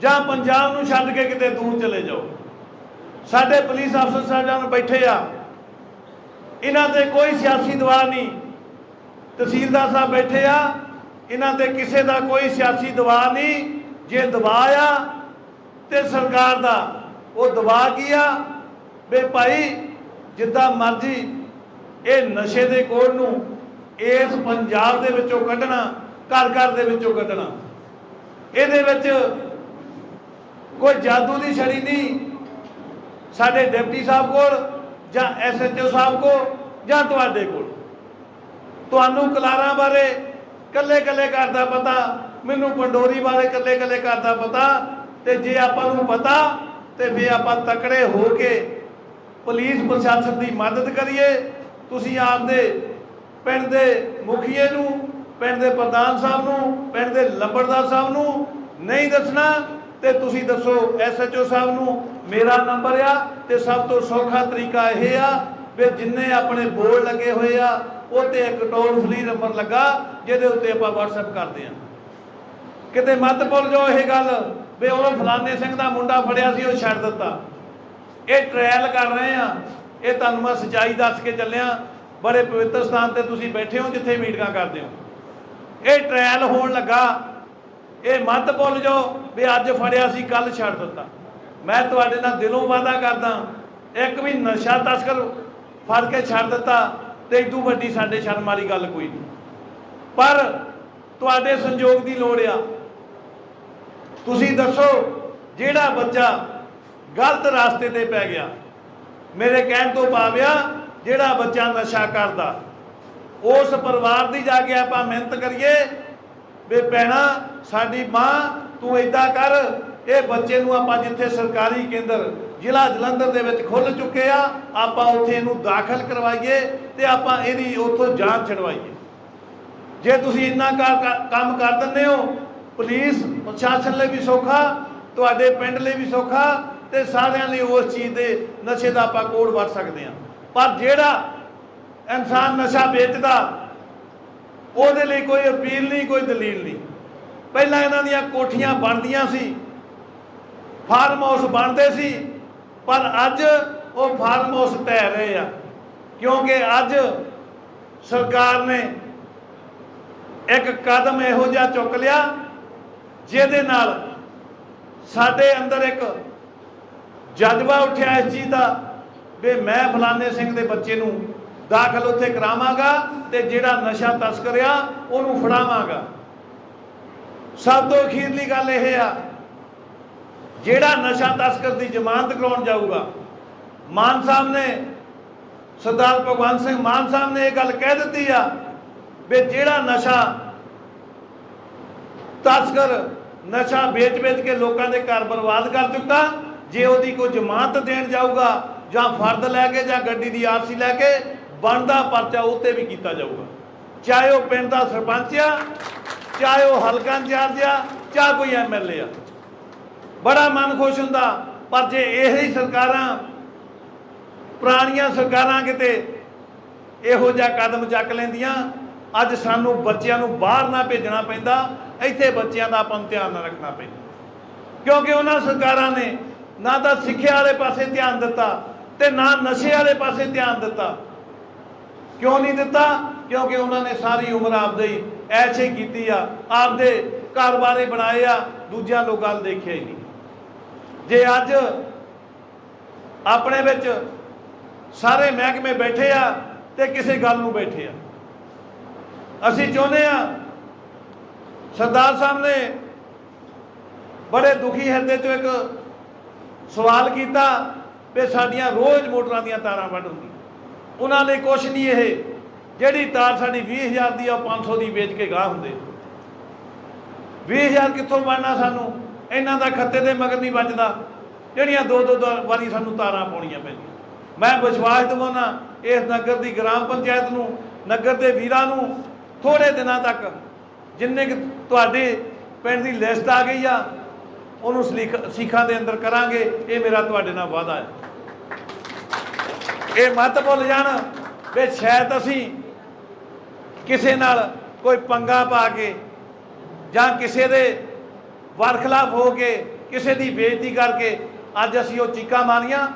ਜਾਂ ਪੰਜਾਬ ਨੂੰ ਛੱਡ ਕੇ ਕਿਤੇ ਦੂਰ ਚਲੇ ਜਾਓ। ਸਾਡੇ ਪੁਲਿਸ ਅਫਸਰ ਸਾਹਿਬਾਨ ਬੈਠੇ ਆ। ਇਹਨਾਂ ਤੇ ਕੋਈ ਸਿਆਸੀ ਦਬਾਅ ਨਹੀਂ। ਤਹਿਸੀਲਦਾਰ ਸਾਹਿਬ ਬੈਠੇ ਆ। ਇਹਨਾਂ ਤੇ ਕਿਸੇ ਦਾ ਕੋਈ ਸਿਆਸੀ ਦਬਾਅ ਨਹੀਂ। ਜੇ ਦਬਾਅ ਆ ਤੇ ਸਰਕਾਰ ਦਾ, ਉਹ ਦਬਾਅ ਕੀ ਆ? ਵੇ ਭਾਈ, ਜਿੱਦਾਂ ਮਰਜ਼ੀ ਇਹ ਨਸ਼ੇ ਦੇ ਕੋੜ ਨੂੰ ਇਸ ਪੰਜਾਬ ਦੇ ਵਿੱਚੋਂ ਕੱਢਣਾ ਘਰ ਘਰ ਦੇ ਵਿੱਚੋਂ ਕੱਢਣਾ। ਇਹਦੇ ਵਿੱਚ ਕੋਈ ਜਾਦੂ ਦੀ ਛੜੀ ਨਹੀਂ। ਸਾਡੇ ਡਿਪਟੀ ਸਾਹਿਬ ਕੋਲ ਜਾਂ ਐਸਐਚਓ ਸਾਹਿਬ ਕੋਲ ਜਾਂ ਤੁਹਾਡੇ ਕੋਲ। ਤੁਹਾਨੂੰ ਕਲਾਰਾਂ ਬਾਰੇ ਕੱਲੇ ਕੱਲੇ ਕਰਦਾ ਪਤਾ, ਮੈਨੂੰ ਪੰਡੋਰੀ ਬਾਰੇ ਕੱਲੇ ਕੱਲੇ ਕਰਦਾ ਪਤਾ, ਤੇ ਜੇ ਆਪਾਂ ਨੂੰ ਪਤਾ, ਤੇ ਵੀ ਆਪਾਂ ਤਕੜੇ ਹੋ ਕੇ ਪੁਲਿਸ ਪ੍ਰਸ਼ਾਸਨ ਦੀ ਮਦਦ ਕਰੀਏ। ਤੁਸੀਂ ਆਪਦੇ ਪਿੰਡ ਦੇ ਮੁਖੀਏ ਨੂੰ ਪਿੰਡ ਦੇ ਪ੍ਰਧਾਨ ਸਾਹਿਬ ਨੂੰ, ਪਿੰਡ ਦੇ ਲੰਬੜਦਾਰ ਸਾਹਿਬ ਨੂੰ ਨਹੀਂ ਦੱਸਣਾ, ਤੇ ਤੁਸੀਂ ਦੱਸੋ ਐਸਐਚਓ ਸਾਹਿਬ ਨੂੰ, ਮੇਰਾ ਨੰਬਰ ਆ, ਤੇ ਸਭ ਤੋਂ ਸੌਖਾ ਤਰੀਕਾ ਇਹ ਆ ਵੀ ਜਿੰਨੇ ਆਪਣੇ ਬੋਰਡ ਲੱਗੇ ਹੋਏ ਆ ਉਹ ਤੇ ਇੱਕ ਟੋਲ ਫ੍ਰੀ ਨੰਬਰ ਲੱਗਾ, ਜਿਹਦੇ ਉੱਤੇ ਆਪਾਂ WhatsApp ਕਰਦੇ ਆ ਕਿਤੇ ਮੱਤ ਭੁੱਲ ਜਾਓ ਇਹ ਗੱਲ, ਵੀ ਉਹ ਫਲਾਣੇ ਸਿੰਘ ਦਾ ਮੁੰਡਾ ਫੜਿਆ ਸੀ, ਉਹ ਛੱਡ ਦਿੱਤਾ। ਇਹ ਟ੍ਰਾਇਲ ਕਰ ਰਹੇ ਆ ਇਹ ਤੁਹਾਨੂੰ ਮੈਂ ਸਚਾਈ ਦੱਸ ਕੇ ਚੱਲਿਆ, ਬੜੇ ਪਵਿੱਤਰ ਸਥਾਨ ਤੇ ਤੁਸੀਂ ਬੈਠੇ ਹੋ, ਜਿੱਥੇ ਮੀਟਿੰਗਾਂ ਕਰਦੇ ਹੋ। ਇਹ ਟ੍ਰਾਇਲ ਹੋਣ ਲੱਗਾ। ਇਹ ਮਤ ਭੁੱਲ ਜਾਓ ਵੀ ਅੱਜ ਫੜਿਆ ਸੀ ਕੱਲ ਛੱਡ ਦਿੱਤਾ। ਮੈਂ ਤੁਹਾਡੇ ਨਾਲ ਦਿਲੋਂ ਵਾਅਦਾ ਕਰਦਾ, ਇੱਕ ਵੀ ਨਸ਼ਾ ਤਸਕਰ ਫੜ ਕੇ ਛੱਡ ਦਿੱਤਾ ਤੇ ਇਦੋਂ ਵੱਡੀ ਸਾਡੇ ਸ਼ਰਮ ਵਾਲੀ ਗੱਲ ਕੋਈ ਨਹੀਂ। ਪਰ ਤੁਹਾਡੇ ਸੰਯੋਗ ਦੀ ਲੋੜ ਆ। ਤੁਸੀਂ ਦੱਸੋ, ਜਿਹੜਾ ਬੱਚਾ ਗਲਤ ਰਸਤੇ ਤੇ ਪੈ ਗਿਆ, ਮੇਰੇ ਕਹਿਣ ਤੋਂ ਪਾਵਿਆ ਜਿਹੜਾ ਬੱਚਾ ਨਸ਼ਾ ਕਰਦਾ ਉਸ ਪਰਿਵਾਰ ਦੀ ਜਾ ਕੇ ਆਪਾਂ ਮਿਹਨਤ ਕਰੀਏ ਵੀ ਭੈਣਾ, ਸਾਡੀ ਮਾਂ, ਤੂੰ ਏਦਾਂ ਕਰ, ਇਹ ਬੱਚੇ ਨੂੰ ਆਪਾਂ ਜਿੱਥੇ ਸਰਕਾਰੀ ਕੇਂਦਰ ਜ਼ਿਲ੍ਹਾ ਜਲੰਧਰ ਦੇ ਵਿੱਚ ਖੁੱਲ ਚੁੱਕੇ ਆ, ਆਪਾਂ ਉੱਥੇ ਇਹਨੂੰ ਦਾਖਲ ਕਰਵਾਈਏ ਤੇ ਆਪਾਂ ਇਹਦੀ ਉੱਥੋਂ ਜਾਂਚ ਛਡਵਾਈਏ। ਜੇ ਤੁਸੀਂ ਇੰਨਾ ਕਰ- ਕੰਮ ਕਰ ਦਿੰਦੇ ਹੋ, ਪੁਲਿਸ, ਪ੍ਰਸ਼ਾਸਨ ਲਈ ਵੀ ਸੌਖਾ, ਤੁਹਾਡੇ ਪਿੰਡ ਲਈ ਵੀ ਸੌਖਾ ਤੇ ਸਾਰਿਆਂ ਲਈ ਉਸ ਚੀਜ਼ ਦੇ ਨਸ਼ੇ ਦਾ ਆਪਾਂ ਕੋਡ ਵਰਤ ਸਕਦੇ ਹਾਂ। ਪਰ ਜਿਹੜਾ ਇਨਸਾਨ ਨਸ਼ਾ ਵੇਚਦਾ, ਉਹਦੇ ਲਈ ਕੋਈ ਅਪੀਲ ਨਹੀਂ, ਕੋਈ ਦਲੀਲ ਨਹੀਂ। ਪਹਿਲਾਂ ਇਹਨਾਂ ਦੀਆਂ ਕੋਠੀਆਂ ਬਣਦੀਆਂ ਸੀ, ਫਾਰਮ ਹਾਊਸ ਬਣਦੇ ਸੀ, ਪਰ ਅੱਜ ਉਹ ਫਾਰਮ ਹਾਊਸ ਢਹਿ ਰਹੇ ਆ, ਕਿਉਂਕਿ ਅੱਜ ਸਰਕਾਰ ਨੇ ਇੱਕ ਕਦਮ ਇਹੋ ਜਿਹਾ ਚੁੱਕ ਲਿਆ, ਜਿਹਦੇ ਨਾਲ ਸਾਡੇ ਅੰਦਰ ਇੱਕ ਜਜ਼ਬਾ ਉੱਠਿਆ ਇਸ ਚੀਜ਼ ਦਾ, ਵੀ ਮੈਂ ਫਲਾਣੇ ਸਿੰਘ ਦੇ ਬੱਚੇ ਨੂੰ ਦਾਖਲ ਉੱਥੇ ਕਰਾਵਾਂਗਾ ਤੇ ਜਿਹੜਾ ਨਸ਼ਾ ਤਸਕਰ ਆ ਉਹਨੂੰ ਫੜਾਵਾਂਗਾ। ਸਭ ਤੋਂ ਅਖੀਰਲੀ ਗੱਲ ਇਹ ਆ, ਜਿਹੜਾ ਨਸ਼ਾ ਤਸਕਰ ਦੀ ਜ਼ਮਾਨਤ ਕਰਾਉਣ ਜਾਊਗਾ, ਮਾਨ ਸਾਹਿਬ ਨੇ, ਸਰਦਾਰ ਭਗਵੰਤ ਸਿੰਘ ਮਾਨ ਸਾਹਿਬ ਨੇ ਇਹ ਗੱਲ ਕਹਿ ਦਿੱਤੀ ਆ ਵੀ ਜਿਹੜਾ ਨਸ਼ਾ ਤਸਕਰ ਨਸ਼ਾ ਵੇਚ-ਵੇਚ ਕੇ ਲੋਕਾਂ ਦੇ ਘਰ ਬਰਬਾਦ ਕਰ ਚੁੱਕਾ, ਜੇ ਉਹਦੀ ਕੋਈ ਜ਼ਮਾਨਤ ਦੇਣ ਜਾਊਗਾ ਜਾਂ ਫਰਦ ਲੈ ਕੇ ਜਾਂ ਗੱਡੀ ਦੀ ਆਰਸੀ ਲੈ ਕੇ ਬਣਦਾ ਪਰਚਾ ਉੱਤੇ ਵੀ ਕੀਤਾ ਜਾਊਗਾ। ਚਾਹੇ ਉਹ ਪਿੰਡ ਦਾ ਸਰਪੰਚ ਆ, ਚਾਹੇ ਉਹ ਹਲਕਾ ਇੰਚਾਰਜ ਆ, ਚਾਹੇ ਕੋਈ ਐਮਐਲਏ ਆ। ਬੜਾ ਮਨ ਖੁਸ਼ ਹੁੰਦਾ, ਪਰ ਜੇ ਇਹ ਹੀ ਸਰਕਾਰਾਂ, ਪੁਰਾਣੀਆਂ ਸਰਕਾਰਾਂ ਕਿਤੇ ਇਹੋ ਜਿਹਾ ਕਦਮ ਚੱਕ ਲੈਂਦੀਆਂ, ਅੱਜ ਸਾਨੂੰ ਬੱਚਿਆਂ ਨੂੰ ਬਾਹਰ ਨਾ ਭੇਜਣਾ ਪੈਂਦਾ, ਇੱਥੇ ਬੱਚਿਆਂ ਦਾ ਆਪਾਂ ਨੂੰ ਧਿਆਨ ਨਾ ਰੱਖਣਾ ਪੈਂਦਾ। ਕਿਉਂਕਿ ਉਹਨਾਂ ਸਰਕਾਰਾਂ ਨੇ ਨਾ ਤਾਂ ਸਿੱਖਿਆ ਵਾਲੇ ਪਾਸੇ ਧਿਆਨ ਦਿੱਤਾ ਤੇ ਨਾ ਨਸ਼ੇ ਵਾਲੇ ਪਾਸੇ ਧਿਆਨ ਦਿੱਤਾ। ਕਿਉਂ ਨਹੀਂ ਦਿੱਤਾ? ਕਿਉਂਕਿ ਉਹਨਾਂ ਨੇ ਸਾਰੀ ਉਮਰ ਆਪਦੇ ਹੀ ਐਸ਼ੇ ਕੀਤੀ ਆ, ਆਪਦੇ ਘਰ-ਬਾਰੇ ਬਣਾਏ ਆ, ਦੂਜਿਆਂ ਲੋਕਾਂ ਨੂੰ ਦੇਖਿਆ ਹੀ ਨਹੀਂ। ਜੇ ਅੱਜ ਆਪਣੇ ਵਿੱਚ ਸਾਰੇ ਮਹਿਕਮੇ ਬੈਠੇ ਆ ਤੇ ਕਿਸੇ ਗੱਲ ਨੂੰ ਬੈਠੇ ਆ। ਅਸੀਂ ਚਾਹੁੰਦੇ ਆ, ਸਰਦਾਰ ਸਾਹਿਬ ਨੇ ਬੜੇ ਦੁਖੀ ਹਿਰਦੇ ਤੋਂ ਇੱਕ ਸਵਾਲ ਕੀਤਾ ਵੀ ਸਾਡੀਆਂ ਰੋਜ਼ ਮੋਟਰਾਂ ਦੀਆਂ ਤਾਰਾਂ ਵੱਢ ਹੁੰਦੀਆਂ। ਉਹਨਾਂ ਲਈ ਕੁਛ ਨਹੀਂ ਇਹ। ਜਿਹੜੀ ਤਾਰ ਸਾਡੀ 20000 ਦੀ ਆ ਉਹ 500 ਦੀ ਵੇਚ ਕੇ ਗਾਹ ਹੁੰਦੇ। 20000 ਕਿੱਥੋਂ ਬਣਨਾ ਸਾਨੂੰ? ਇਹਨਾਂ ਦਾ ਖੱਤੇ ਦੇ ਮਗਰ ਨਹੀਂ ਬਚਦਾ ਜਿਹੜੀਆਂ ਦੋ ਦੋ ਦੋ, ਵਾਰੀ ਸਾਨੂੰ ਤਾਰਾਂ ਪਾਉਣੀਆਂ ਪੈਂਦੀਆਂ। ਮੈਂ ਵਿਸ਼ਵਾਸ ਦਿਵਾਉਣਾ ਇਸ ਨਗਰ ਦੀ ਗ੍ਰਾਮ ਪੰਚਾਇਤ ਨੂੰ, ਨਗਰ ਦੇ ਵੀਰਾਂ ਨੂੰ ਥੋੜੇ ਦਿਨਾਂ ਤੱਕ, ਜਿੰਨੇ ਕੁ ਤੁਹਾਡੇ ਪਿੰਡ ਦੀ ਲਿਸਟ ਆ ਗਈ ਆ, ਉਹਨੂੰ ਸਲੀਖ ਸਿੱਖਾਂ ਦੇ ਅੰਦਰ ਕਰਾਂਗੇ। ਇਹ ਮੇਰਾ ਤੁਹਾਡੇ ਨਾਲ ਵਾਅਦਾ ਹੈ। ਇਹ ਮਤ ਭੁੱਲ ਜਾਣ ਵੀ ਸ਼ਾਇਦ ਅਸੀਂ ਕਿਸੇ ਨਾਲ ਕੋਈ ਪੰਗਾ ਪਾ ਕੇ ਜਾਂ ਕਿਸੇ ਦੇ ਵਰਖਲਾਫ ਹੋ ਕੇ ਕਿਸੇ ਦੀ ਬੇਇੱਜ਼ਤੀ ਕਰਕੇ ਅੱਜ ਅਸੀਂ ਉਹ ਚੀਕਾਂ ਮਾਰੀਆਂ।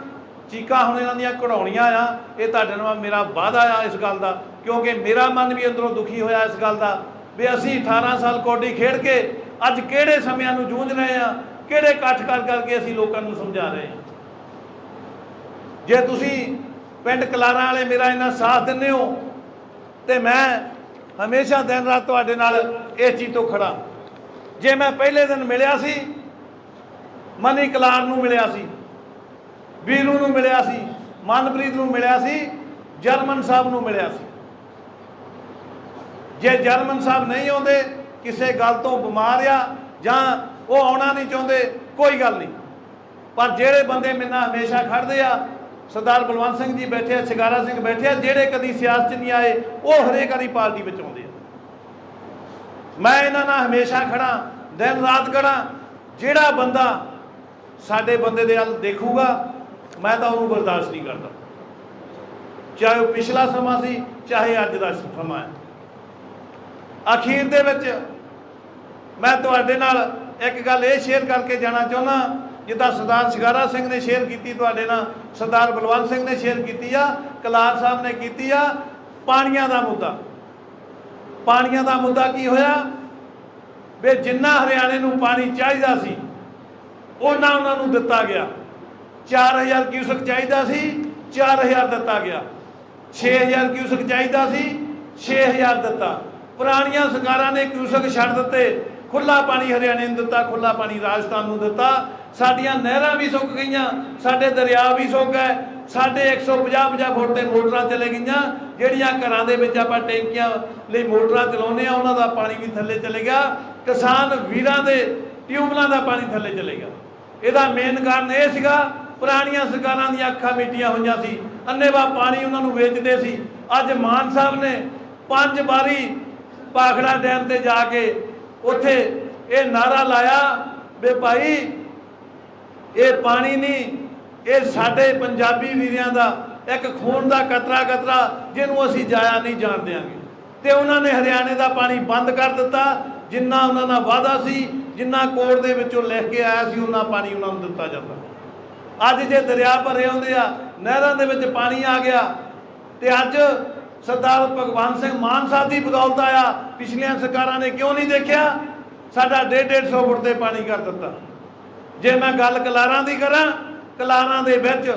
ਚੀਕਾਂ ਹੁਣ ਇਹਨਾਂ ਦੀਆਂ ਕਢਾਉਣੀਆਂ ਆ। ਇਹ ਤੁਹਾਡੇ ਨਾਲ ਮੇਰਾ ਵਾਅਦਾ ਆ ਇਸ ਗੱਲ ਦਾ, ਕਿਉਂਕਿ ਮੇਰਾ ਮਨ ਵੀ ਅੰਦਰੋਂ ਦੁਖੀ ਹੋਇਆ ਇਸ ਗੱਲ ਦਾ ਵੀ ਅਸੀਂ 18 ਸਾਲ ਕੌਡੀ ਖੇਡ ਕੇ ਅੱਜ ਕਿਹੜੇ ਸਮਿਆਂ ਨੂੰ ਜੂਝ ਰਹੇ ਆ, ਕਿਹੜੇ ਇਕੱਠ ਕਰ ਕਰਕੇ ਅਸੀਂ ਲੋਕਾਂ ਨੂੰ ਸਮਝਾ ਰਹੇ ਹਾਂ ਜੇ ਤੁਸੀਂ ਪਿੰਡ ਕਲਾਰਾਂ ਵਾਲੇ ਮੇਰਾ ਇਹਨਾਂ ਸਾਥ ਦਿੰਦੇ ਹੋ ਤੇ ਮੈਂ ਹਮੇਸ਼ਾ ਦਿਨ ਰਾਤ ਤੁਹਾਡੇ ਨਾਲ ਇਸ ਚੀਜ਼ ਤੋਂ ਖੜਾ। ਜੇ ਮੈਂ ਪਹਿਲੇ ਦਿਨ ਮਿਲਿਆ ਸੀ, ਮਨੀ ਕਲਾਰ ਨੂੰ ਮਿਲਿਆ ਸੀ, ਵੀਰੂ ਨੂੰ ਮਿਲਿਆ ਸੀ, ਮਨਪ੍ਰੀਤ ਨੂੰ ਮਿਲਿਆ ਸੀ, ਜਰਮਨ ਸਾਹਿਬ ਨੂੰ ਮਿਲਿਆ ਸੀ। ਜੇ ਜਰਮਨ ਸਾਹਿਬ ਨਹੀਂ ਆਉਂਦੇ, ਕਿਸੇ ਗੱਲ ਤੋਂ ਬਿਮਾਰ ਆ ਜਾਂ ਉਹ ਆਉਣਾ ਨਹੀਂ ਚਾਹੁੰਦੇ, ਕੋਈ ਗੱਲ ਨਹੀਂ। ਪਰ ਜਿਹੜੇ ਬੰਦੇ ਮੇਰੇ ਨਾਲ ਹਮੇਸ਼ਾ ਖੜਦੇ ਆ ਸਰਦਾਰ ਬਲਵੰਤ ਸਿੰਘ ਜੀ ਬੈਠੇ ਆ ਸ਼ਿਕਾਰਾ ਸਿੰਘ ਬੈਠੇ ਆ, ਜਿਹੜੇ ਕਦੀ ਸਿਆਸਤ 'ਚ ਨਹੀਂ ਆਏ, ਉਹ ਹਰੇਕ ਵਾਲੀ ਪਾਰਟੀ ਵਿੱਚ ਆਉਂਦੇ ਆ। ਮੈਂ ਇਹਨਾਂ ਨਾਲ ਹਮੇਸ਼ਾ ਖੜਾ ਦਿਨ ਰਾਤ ਖੜਾ ਜਿਹੜਾ ਬੰਦਾ ਸਾਡੇ ਬੰਦੇ ਦੇ ਵੱਲ ਦੇਖੂਗਾ, ਮੈਂ ਤਾਂ ਉਹਨੂੰ ਬਰਦਾਸ਼ਤ ਨਹੀਂ ਕਰਦਾ। ਚਾਹੇ ਉਹ ਪਿਛਲਾ ਸਮਾਂ ਸੀ, ਚਾਹੇ ਅੱਜ ਦਾ ਸਮਾਂ ਹੈ। ਅਖੀਰ ਦੇ ਵਿੱਚ ਮੈਂ ਤੁਹਾਡੇ ਨਾਲ ਇੱਕ ਗੱਲ ਇਹ ਸ਼ੇਅਰ ਕਰਕੇ ਜਾਣਾ ਚਾਹੁੰਦਾ ਜਿੱਦਾਂ ਸਰਦਾਰ ਸ਼ਿਕਾਰਾ ਸਿੰਘ ਨੇ ਸ਼ੇਅਰ ਕੀਤੀ ਤੁਹਾਡੇ ਨਾਲ, ਸਰਦਾਰ ਬਲਵੰਤ ਸਿੰਘ ਨੇ ਸ਼ੇਅਰ ਕੀਤੀ ਆ ਕਲਾਰ ਸਾਹਿਬ ਨੇ ਕੀਤੀ ਆ, ਪਾਣੀਆਂ ਦਾ ਮੁੱਦਾ। ਪਾਣੀਆਂ ਦਾ ਮੁੱਦਾ ਕੀ ਹੋਇਆ? ਵੀ ਜਿੰਨਾ ਹਰਿਆਣੇ ਨੂੰ ਪਾਣੀ ਚਾਹੀਦਾ ਸੀ, ਉਹਨਾਂ ਉਹਨਾਂ ਨੂੰ ਦਿੱਤਾ ਗਿਆ। 4000 ਕਿਊਸਕ ਚਾਹੀਦਾ ਸੀ 4000 ਦਿੱਤਾ ਗਿਆ। 6000 ਕਿਊਸਕ ਚਾਹੀਦਾ ਸੀ 6000 ਦਿੱਤਾ। ਪੁਰਾਣੀਆਂ ਸਰਕਾਰਾਂ ਨੇ ਕਿਊਸਕ ਛੱਡ ਦਿੱਤੇ ਖੁੱਲਾ ਪਾਣੀ ਹਰਿਆਣੇ ਨੂੰ ਦਿੱਤਾ ਖੁੱਲਾ ਪਾਣੀ ਰਾਜਸਥਾਨ ਨੂੰ ਦਿੱਤਾ। ਸਾਡੀਆਂ ਨਹਿਰਾਂ ਵੀ ਸੁੱਕ ਗਈਆਂ, ਸਾਡੇ ਦਰਿਆ ਵੀ ਸੁੱਕ ਗਏ ਸਾਡੇ 150 50 ਫੁੱਟ ਤੇ ਮੋਟਰਾਂ ਚਲੇ ਗਈਆਂ, ਜਿਹੜੀਆਂ ਘਰਾਂ ਦੇ ਵਿੱਚ ਆਪਾਂ ਟੈਂਕੀਆਂ ਲਈ ਮੋਟਰਾਂ ਚਲਾਉਂਦੇ ਆ ਉਹਨਾਂ ਦਾ ਪਾਣੀ ਵੀ ਥੱਲੇ ਚਲੇ ਗਿਆ, ਕਿਸਾਨ ਵੀਰਾਂ ਦੇ ਟਿਊਬਲਾਂ ਦਾ ਪਾਣੀ ਥੱਲੇ ਚਲੇ ਗਿਆ। ਇਹਦਾ ਮੇਨ ਕਾਰਨ ਇਹ ਸੀਗਾ, ਪੁਰਾਣੀਆਂ ਸਰਕਾਰਾਂ ਦੀਆਂ ਅੱਖਾਂ ਮੀਟੀਆਂ ਹੋਈਆਂ ਸੀ ਅੰਨੇਵਾ ਪਾਣੀ ਉਹਨਾਂ ਨੂੰ ਵੇਚਦੇ ਸੀ। ਅੱਜ ਮਾਨ ਸਾਹਿਬ ਨੇ ਪੰਜ ਵਾਰੀ ਪਾਖੜਾ ਡੈਮ ਤੇ ਜਾ ਕੇ ਉੱਥੇ ਇਹ ਨਾਰਾ ਲਾਇਆ ਵੀ ਭਾਈ ਇਹ ਪਾਣੀ ਨਹੀਂ, ਇਹ ਸਾਡੇ ਪੰਜਾਬੀ ਵੀਰਿਆਂ ਦਾ ਇੱਕ ਖੂਨ ਦਾ ਕਤਰਾ ਕਤਰਾ ਜਿਹਨੂੰ ਅਸੀਂ ਜਾਇਆ ਨਹੀਂ ਜਾਣ ਦਿਆਂਗੇ। ਤੇ ਉਹਨਾਂ ਨੇ ਹਰਿਆਣੇ ਦਾ ਪਾਣੀ ਬੰਦ ਕਰ ਦਿੱਤਾ, ਜਿੰਨਾ ਉਹਨਾਂ ਦਾ ਵਾਅਦਾ ਸੀ, ਜਿੰਨਾ ਕੋਰਟ ਦੇ ਵਿੱਚੋਂ ਲਿਖ ਕੇ ਆਇਆ ਸੀ, ਉਹਨਾਂ ਪਾਣੀ ਉਹਨਾਂ ਨੂੰ ਦਿੱਤਾ ਜਾਂਦਾ। ਅੱਜ ਜੇ ਦਰਿਆ ਭਰੇ ਹੁੰਦੇ ਆ, ਨਹਿਰਾਂ ਦੇ ਵਿੱਚ ਪਾਣੀ ਆ ਗਿਆ, ਤੇ ਅੱਜ ਸਰਦਾਰ ਭਗਵੰਤ ਸਿੰਘ ਮਾਨ ਸਾਹਿਬ ਦੀ ਬਦੌਲਤ ਆਇਆ, ਪਿਛਲੀਆਂ ਸਰਕਾਰਾਂ ਨੇ ਕਿਉਂ ਨਹੀਂ ਦੇਖਿਆ? ਸਾਡਾ 1.5 ਫੁੱਟ ਤੇ ਪਾਣੀ ਕਰ ਦਿੱਤਾ। ਜੇ ਮੈਂ ਗੱਲ ਕਲਾਰਾਂ ਦੀ ਕਰਾਂ, ਕਲਾਰਾਂ ਦੇ ਵਿੱਚ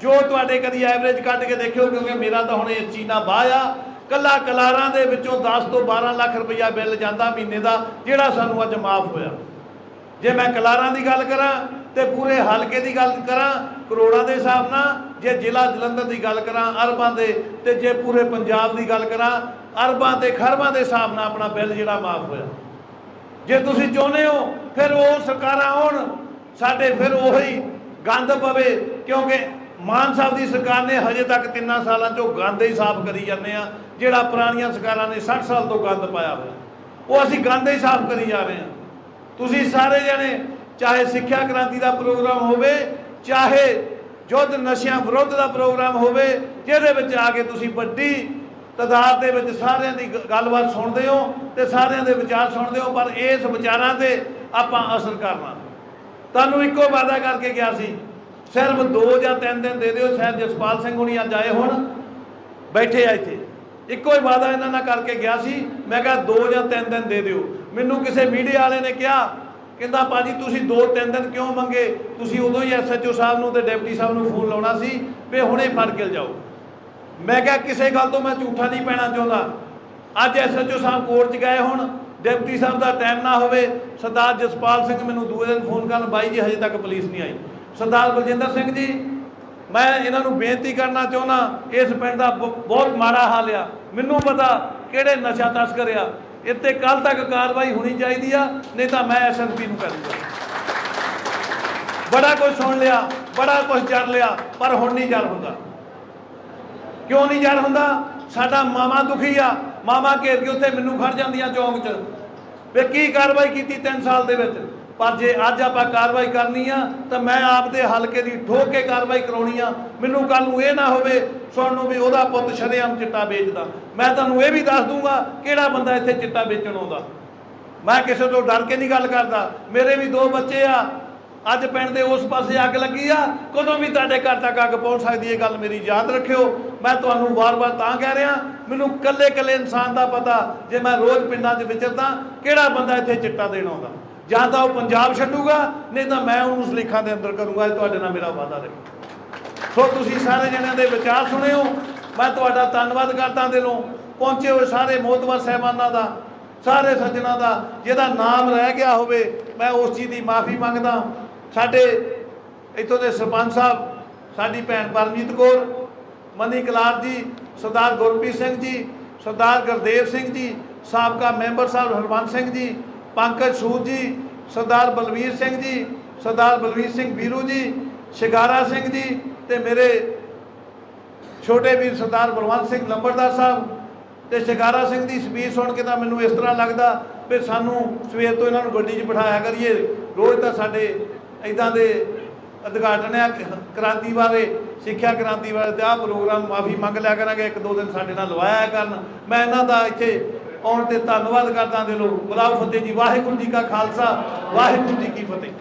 ਜੋ ਤੁਹਾਡੇ ਕਦੀ ਐਵਰੇਜ ਕੱਢ ਕੇ ਦੇਖਿਓ, ਕਿਉਂਕਿ ਮੇਰਾ ਤਾਂ ਹੁਣ ਇਸ ਚੀਜ਼ ਬਾਹ ਆ, ਕੱਲਾ ਕਲਾਰਾਂ ਦੇ ਵਿੱਚੋਂ 10 ਤੋਂ 12 ਲੱਖ ਰੁਪਈਆ ਬਿੱਲ ਜਾਂਦਾ ਮਹੀਨੇ ਦਾ, ਜਿਹੜਾ ਸਾਨੂੰ ਅੱਜ ਮਾਫ ਹੋਇਆ। ਜੇ ਮੈਂ ਕਲਾਰਾਂ ਦੀ ਗੱਲ ਕਰਾਂ ਤੇ ਪੂਰੇ ਹਲਕੇ ਦੀ ਗੱਲ ਕਰਾਂ, ਕਰੋੜਾਂ ਦੇ ਹਿਸਾਬ ਨਾਲ, ਜੇ ਜ਼ਿਲ੍ਹਾ ਜਲੰਧਰ ਦੀ ਗੱਲ ਕਰਾਂ, ਅਰਬਾਂ ਦੇ, ਤੇ ਜੇ ਪੂਰੇ ਪੰਜਾਬ ਦੀ ਗੱਲ ਕਰਾਂ, ਅਰਬਾਂ ਤੇ ਖਰਬਾਂ ਦੇ ਹਿਸਾਬ ਨਾਲ ਆਪਣਾ ਬਿੱਲ ਜਿਹੜਾ ਮਾਫ ਹੋਇਆ। ਜੇ ਤੁਸੀਂ ਚਾਹੁੰਦੇ ਹੋ ਫਿਰ ਉਹ ਸਰਕਾਰਾਂ ਆਉਣ, ਸਾਡੇ ਫਿਰ ਉਹੀ ਗੰਦ ਪਵੇ, ਕਿਉਂਕਿ ਮਾਨ ਸਾਹਿਬ ਦੀ ਸਰਕਾਰ ਨੇ ਹਜੇ ਤੱਕ ਤਿੰਨਾਂ ਸਾਲਾਂ ਚੋਂ ਗੰਦ ਹੀ ਸਾਫ਼ ਕਰੀ ਜਾਂਦੇ ਆ, ਜਿਹੜਾ ਪੁਰਾਣੀਆਂ ਸਰਕਾਰਾਂ ਨੇ 60 ਸਾਲ ਤੋਂ ਗੰਦ ਪਾਇਆ ਹੋਇਆ। ਉਹ ਅਸੀਂ ਗੰਦ ਹੀ ਸਾਫ਼ ਕਰੀ ਜਾ ਰਹੇ ਹਾਂ। ਤੁਸੀਂ ਸਾਰੇ ਜਣੇ ਚਾਹੇ ਸਿੱਖਿਆ ਕ੍ਰਾਂਤੀ ਦਾ ਪ੍ਰੋਗਰਾਮ ਹੋਵੇ, ਚਾਹੇ ਯੁੱਧ ਨਸ਼ਿਆਂ ਵਿਰੁੱਧ ਦਾ ਪ੍ਰੋਗਰਾਮ ਹੋਵੇ, ਜਿਹਦੇ ਵਿੱਚ ਆ ਕੇ ਤੁਸੀਂ ਵੱਡੀ ਤਾਦਾਦ ਦੇ ਵਿੱਚ ਸਾਰਿਆਂ ਦੀ ਗ- ਗੱਲਬਾਤ ਸੁਣਦੇ ਹੋ ਤੇ ਸਾਰਿਆਂ ਦੇ ਵਿਚਾਰ ਸੁਣਦੇ ਹੋ, ਪਰ ਇਸ ਵਿਚਾਰਾਂ ਤੇ ਆਪਾਂ ਅਸਰ ਕਰਨਾ। ਤੁਹਾਨੂੰ ਇੱਕੋ ਵਾਅਦਾ ਕਰਕੇ ਗਿਆ ਸੀ, ਸਿਰਫ 2 ਜਾਂ 3 ਦਿਨ ਦੇ ਦਿਓ, ਸ਼ਾਇਦ ਜਸਪਾਲ ਸਿੰਘ ਹੁਣੀ ਅੱਜ ਆਏ ਹੋਣ, ਬੈਠੇ ਆ ਇੱਥੇ। ਇੱਕੋ ਹੀ ਵਾਅਦਾ ਇਹਨਾਂ ਨਾਲ ਕਰਕੇ ਗਿਆ ਸੀ, ਮੈਂ ਕਿਹਾ 2 ਜਾਂ 3 ਦਿਨ ਦੇ ਦਿਓ। ਮੈਨੂੰ ਕਿਸੇ ਮੀਡੀਆ ਵਾਲੇ ਨੇ ਕਿਹਾ, ਕਹਿੰਦਾ ਬਾਜੀ ਤੁਸੀਂ 2-3 ਦਿਨ ਕਿਉਂ ਮੰਗੇ? ਤੁਸੀਂ ਉਦੋਂ ਹੀ ਐਸਐਚਓ ਸਾਹਿਬ ਨੂੰ ਤੇ ਡਿਪਟੀ ਸਾਹਿਬ ਨੂੰ ਫੋਨ ਲਾਉਣਾ ਸੀ, ਵੀ ਹੁਣੇ ਫੜ ਕੇ ਜਾਓ ਮੈਂ ਕਿਹਾ ਕਿਸੇ ਗੱਲ ਤੋਂ ਮੈਂ ਝੂਠਾ ਨਹੀਂ ਪੈਣਾ ਚਾਹੁੰਦਾ। ਅੱਜ ਐਸਐਚਓ ਸਾਹਿਬ ਕੋਰਟ 'ਚ ਗਏ ਹੁਣ, ਡਿਪਟੀ ਸਾਹਿਬ ਦਾ ਟਾਈਮ ਨਾ ਹੋਵੇ, ਸਰਦਾਰ ਜਸਪਾਲ ਸਿੰਘ ਮੈਨੂੰ ਦੂਏ ਦਿਨ ਫੋਨ ਕਰਨ, ਬਾਈ ਜੀ, ਹਜੇ ਤੱਕ ਪੁਲਿਸ ਨਹੀਂ ਆਈ। ਸਰਦਾਰ ਬਲਜਿੰਦਰ ਸਿੰਘ ਜੀ, ਮੈਂ ਇਹਨਾਂ ਨੂੰ ਬੇਨਤੀ ਕਰਨਾ ਚਾਹੁੰਦਾ, ਇਸ ਪਿੰਡ ਦਾ ਬ- ਬਹੁਤ ਮਾੜਾ ਹਾਲ ਆ। ਮੈਨੂੰ ਪਤਾ ਕਿਹੜੇ ਨਸ਼ਾ ਤਸਕਰ ਆ। ਇੱਥੇ ਕੱਲ ਤੱਕ ਕਾਰਵਾਈ ਹੋਣੀ ਚਾਹੀਦੀ ਆ, ਨਹੀਂ ਤਾਂ ਮੈਂ ਐਸਐਸਪੀ ਨੂੰ ਕਰੂੰਗਾ ਬੜਾ ਕੁਝ ਸੁਣ ਲਿਆ, ਬੜਾ ਕੁਝ ਜਰ ਲਿਆ, ਪਰ ਹੁਣ ਨਹੀਂ ਜਰ ਹੁੰਦਾ। ਕਿਉਂ ਨਹੀਂ ਜਰ ਹੁੰਦਾ? ਸਾਡਾ ਮਾਮਾ ਦੁਖੀ ਆ। ਮਾਮਾ ਘੇਰ ਕੇ ਉੱਥੇ ਮੈਨੂੰ ਖੜ ਜਾਂਦੀਆਂ ਚੌਂਕ 'ਚ। ਵੇ ਕੀ ਕਾਰਵਾਈ ਕੀਤੀ 3 ਸਾਲ ਦੇ ਵਿੱਚ? ਪਰ ਜੇ ਅੱਜ ਆਪਾਂ ਕਾਰਵਾਈ ਕਰਨੀ ਆ, ਤਾਂ ਮੈਂ ਆਪਦੇ ਹਲਕੇ ਦੀ ਠੋਕ ਕੇ ਕਾਰਵਾਈ ਕਰਾਉਣੀ ਆ। ਮੈਨੂੰ ਕੱਲ ਨੂੰ ਇਹ ਨਾ ਹੋਵੇ, ਸੁਣਨ ਨੂੰ ਵੀ ਉਹਦਾ ਪੁੱਤ ਸ਼ਰੇਆਮ ਚਿੱਟਾ ਵੇਚਦਾ। ਮੈਂ ਤੁਹਾਨੂੰ ਇਹ ਵੀ ਦੱਸ ਦੂੰਗਾ, ਕਿਹੜਾ ਬੰਦਾ ਇੱਥੇ ਚਿੱਟਾ ਵੇਚਣ ਆਉਂਦਾ? ਮੈਂ ਕਿਸੇ ਤੋਂ ਡਰ ਕੇ ਨਹੀਂ ਗੱਲ ਕਰਦਾ। ਮੇਰੇ ਵੀ ਦੋ ਬੱਚੇ ਆ। ਅੱਜ ਪਿੰਡ ਦੇ ਉਸ ਪਾਸੇ ਅੱਗ ਲੱਗੀ ਆ। ਕਦੋਂ ਵੀ ਤੁਹਾਡੇ ਘਰ ਤੱਕ ਅੱਗ ਪਹੁੰਚ ਸਕਦੀ ਹੈ ਗੱਲ ਮੇਰੀ ਯਾਦ ਰੱਖਿਓ। ਮੈਂ ਤੁਹਾਨੂੰ ਵਾਰ-ਵਾਰ ਤਾਂ ਕਹਿ ਰਿਹਾ, ਮੈਨੂੰ ਕੱਲੇ-ਕੱਲੇ ਇਨਸਾਨ ਦਾ ਪਤਾ, ਜੇ ਮੈਂ ਰੋਜ਼ ਪਿੰਡਾਂ 'ਚ ਵਿਚਰਦਾ ਕਿਹੜਾ ਬੰਦਾ ਇੱਥੇ ਚਿੱਟਾ ਦੇਣ ਆਉਂਦਾ? ਜਾਂ ਤਾਂ ਉਹ ਪੰਜਾਬ ਛੱਡੂਗਾ, ਨਹੀਂ ਤਾਂ ਮੈਂ ਉਹਨੂੰ ਸਲੀਖਾਂ ਦੇ ਅੰਦਰ ਕਰੂੰਗਾ, ਇਹ ਤੁਹਾਡੇ ਨਾਲ ਮੇਰਾ ਵਾਅਦਾ ਰਹੇ। ਸੋ ਤੁਸੀਂ ਸਾਰੇ ਜਣਿਆਂ ਦੇ ਵਿਚਾਰ ਸੁਣਿਓ, ਮੈਂ ਤੁਹਾਡਾ ਧੰਨਵਾਦ ਕਰਦਾ ਦਿਲੋਂ। ਪਹੁੰਚੇ ਹੋਏ ਸਾਰੇ ਮੋਤਬਰ ਸਹਿਬਾਨਾਂ ਦਾ, ਸਾਰੇ ਸੱਜਣਾ ਦਾ, ਜਿਹਦਾ ਨਾਮ ਰਹਿ ਗਿਆ ਹੋਵੇ, ਮੈਂ ਉਸ ਚੀਜ਼ ਦੀ ਮਾਫੀ ਮੰਗਦਾ। ਸਾਡੇ ਇੱਥੋਂ ਦੇ ਸਰਪੰਚ ਸਾਹਿਬ, ਸਾਡੀ ਭੈਣ ਪਰਮਜੀਤ ਕੌਰ ਮਨੀ ਕਲਾਰ ਜੀ, ਸਰਦਾਰ ਗੁਰਪ੍ਰੀਤ ਸਿੰਘ ਜੀ, ਸਰਦਾਰ ਗੁਰਦੇਵ ਸਿੰਘ ਜੀ, ਸਾਬਕਾ ਮੈਂਬਰ ਸਾਹਿਬ ਹਰਵੰਤ ਸਿੰਘ ਜੀ, ਪੰਕਜ ਸੂਦ ਜੀ, ਸਰਦਾਰ ਬਲਵੀਰ ਸਿੰਘ ਜੀ, ਸਰਦਾਰ ਬਲਵੀਰ ਸਿੰਘ ਬੀਰੂ ਜੀ, ਸ਼ਿਗਾਰਾ ਸਿੰਘ ਜੀ ਤੇ ਮੇਰੇ ਛੋਟੇ ਵੀਰ ਸਰਦਾਰ ਬਲਵੰਤ ਸਿੰਘ ਲੰਬੜਦਾਰ ਸਾਹਿਬ ਤੇ ਸ਼ਿਕਾਰਾ ਸਿੰਘ ਦੀ ਸਪੀਚ ਸੁਣ ਕੇ ਤਾਂ ਮੈਨੂੰ ਇਸ ਤਰ੍ਹਾਂ ਲੱਗਦਾ ਵੀ ਸਾਨੂੰ ਸਵੇਰ ਤੋਂ ਇਹਨਾਂ ਨੂੰ ਗੱਡੀ 'ਚ ਬਿਠਾਇਆ ਕਰੀਏ। ਰੋਜ਼ ਤਾਂ ਸਾਡੇ ਇਦਾਂ ਦੇ ਉਦਘਾਟਨ ਆ ਕ੍ਰਾਂਤੀ ਬਾਰੇ, ਸਿੱਖਿਆ ਕ੍ਰਾਂਤੀ ਬਾਰੇ ਤੇ ਆਹ ਪ੍ਰੋਗਰਾਮ ਮਾਫੀ ਮੰਗ ਲਿਆ ਕਰਾਂਗੇ, ਇੱਕ ਦੋ ਦਿਨ ਸਾਡੇ ਨਾਲ ਲਵਾਇਆ ਕਰਨ। ਮੈਂ ਇਹਨਾਂ ਦਾ ਇੱਥੇ ਆਉਣ ਤੇ ਧੰਨਵਾਦ ਕਰਦਾ ਦਿਲੋਂ। ਬੁਲਾਓ ਫਤਿਹ ਜੀ, ਵਾਹਿਗੁਰੂ ਜੀ ਕਾ ਖਾਲਸਾ, ਵਾਹਿਗੁਰੂ ਜੀ ਕੀ ਫਤਿਹ।